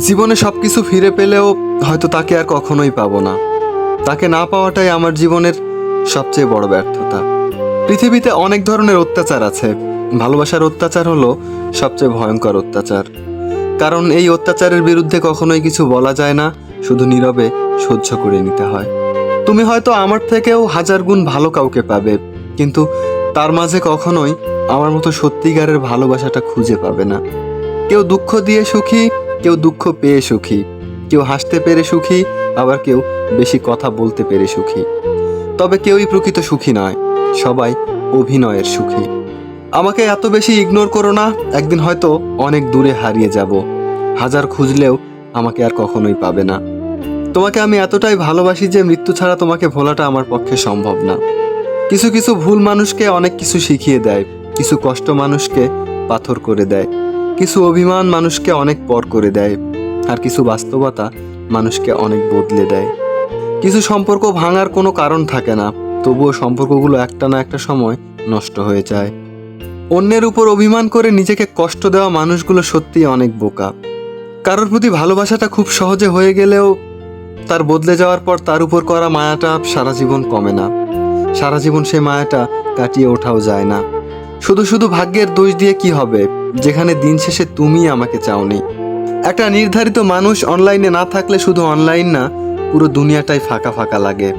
জীবনে সব কিছু ফিরে পেলেও হয়তো তাকে আর কখনোই পাবো না। তাকে না পাওয়াটাই আমার জীবনের সবচেয়ে বড় ব্যর্থতা। পৃথিবীতে অনেক ধরনের অত্যাচার আছে। ভালোবাসার অত্যাচার হলো সবচেয়ে ভয়ঙ্কর অত্যাচার। কারণ এই অত্যাচারের বিরুদ্ধে কখনোই কিছু বলা যায় না, শুধু নীরবে সহ্য করে নিতে হয়। তুমি হয়তো আমার থেকেও হাজার গুণ ভালো কাউকে পাবে, কিন্তু তার মাঝে কখনোই আমার মতো সত্যিকারের ভালোবাসাটা খুঁজে পাবে না। কেউ দুঃখ দিয়ে সুখী কেউ দুঃখ পেয়ে সুখী, কেউ হাসতে পেরে সুখী, আবার কেউ বেশি কথা বলতে পেরে সুখী। তবে কেউই প্রকৃত সুখী নয়, সবাই অভিনয়ের সুখী। আমাকে এত বেশি ইগনোর করো না, একদিন হয়তো অনেক দূরে হারিয়ে যাব। হাজার খুঁজলেও আমাকে আর কখনোই পাবে না। তোমাকে আমি এতটাই ভালোবাসি যে মৃত্যু ছাড়া তোমাকে ভোলাটা আমার পক্ষে সম্ভব না। কিছু কিছু ভুল মানুষকে অনেক কিছু শিখিয়ে দেয়, কিছু কষ্ট মানুষকে পাথর করে দেয়। কিছু অভিমান মানুষকে অনেক পর করে দেয়, আর কিছু বাস্তবতা মানুষকে অনেক বদলে দেয়। কিছু সম্পর্ক ভাঙার কোনো কারণ থাকে না, তবুও সম্পর্কগুলো একটা না একটা সময় নষ্ট হয়ে যায়। অন্যের উপর অভিমান করে নিজেকে কষ্ট দেওয়া মানুষগুলো সত্যিই অনেক বোকা। কারোর প্রতি ভালোবাসাটা খুব সহজে হয়ে গেলেও তার বদলে যাওয়ার পর তার উপর করা মায়াটা সারা জীবন কমে না। সারা জীবন সেই মায়াটা কাটিয়ে ওঠাও যায় না। শুধু শুধু ভাগ্যের দোষ দিয়ে কি হবে? যেখানে দিন শেষে তুমি আমাকে চাওনি। একটা নির্ধারিত মানুষ অনলাইনে না থাকলে শুধু অনলাইন না, পুরো দুনিয়াটাই ফাঁকা ফাঁকা লাগে।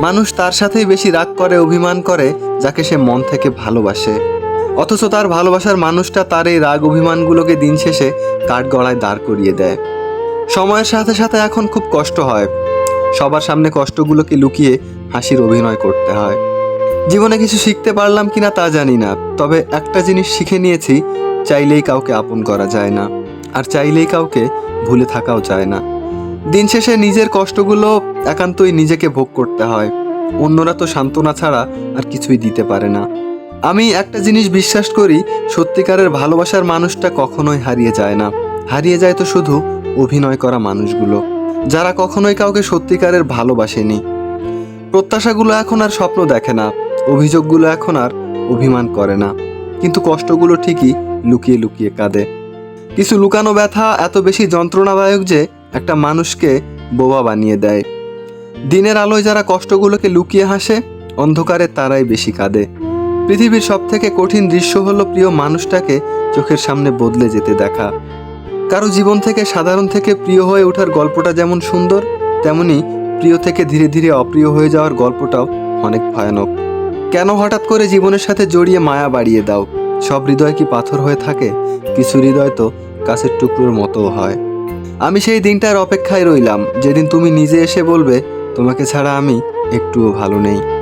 মানুষ তার সাথেই বেশি রাগ করে, অভিমান করে, যাকে সে মন থেকে ভালোবাসে। অথচ তার ভালোবাসার মানুষটা তার এই রাগ অভিমানগুলোকে দিন শেষে কাঠ গড়ায় দাঁড় করিয়ে দেয়। সময়ের সাথে সাথে এখন খুব কষ্ট হয়। সবার সামনে কষ্টগুলোকে লুকিয়ে হাসির অভিনয় করতে হয়। জীবনে কিছু শিখতে পারলাম কিনা তা জানি না, তবে একটা জিনিস শিখে নিয়েছি চাইলেই কাউকে আপন করা যায় না, আর চাইলেই কাউকে ভুলে থাকাও যায় না। দিন শেষে নিজের কষ্টগুলো একান্তই নিজেকে ভোগ করতে হয়। অন্যরা তো সান্ত্বনা ছাড়া আর কিছুই দিতে পারে না। আমি একটা জিনিস বিশ্বাস করি, সত্যিকারের ভালোবাসার মানুষটা কখনোই হারিয়ে যায় না। হারিয়ে যায় তো শুধু অভিনয় করা মানুষগুলো, যারা কখনোই কাউকে সত্যিকারের ভালোবাসেনি। প্রত্যাশাগুলো এখন আর স্বপ্ন দেখে না, অভিযোগগুলো এখন আর অভিমান করে না। কিন্তু কষ্টগুলো ঠিকই লুকিয়ে লুকিয়ে কাঁদে। কিছু লুকানো ব্যথা এত বেশি যন্ত্রণাদায়ক যে একটা মানুষকে বোবা বানিয়ে দেয়। দিনের আলোয় যারা কষ্টগুলোকে লুকিয়ে হাসে, অন্ধকারে তারাই বেশি কাঁদে। পৃথিবীর সব থেকে কঠিন দৃশ্য হলো প্রিয় মানুষটাকে চোখের সামনে বদলে যেতে দেখা। কারও জীবন থেকে সাধারণ থেকে প্রিয় হয়ে ওঠার গল্পটা যেমন সুন্দর, তেমনি প্রিয় থেকে ধীরে ধীরে অপ্রিয় হয়ে যাওয়ার গল্পটাও অনেক ভয়ানক। কেন হঠাৎ করে জীবনের সাথে জড়িয়ে মায়া বাড়িয়ে দাও? সব হৃদয় কি পাথর হয়ে থাকে? কিছু হৃদয় তো কাছের টুকরোর মতো হয়। আমি সেই দিনটার অপেক্ষায় রইলাম। যেদিন তুমি নিজে এসে বলবে, তোমাকে ছাড়া আমি একটুও ভালো নেই।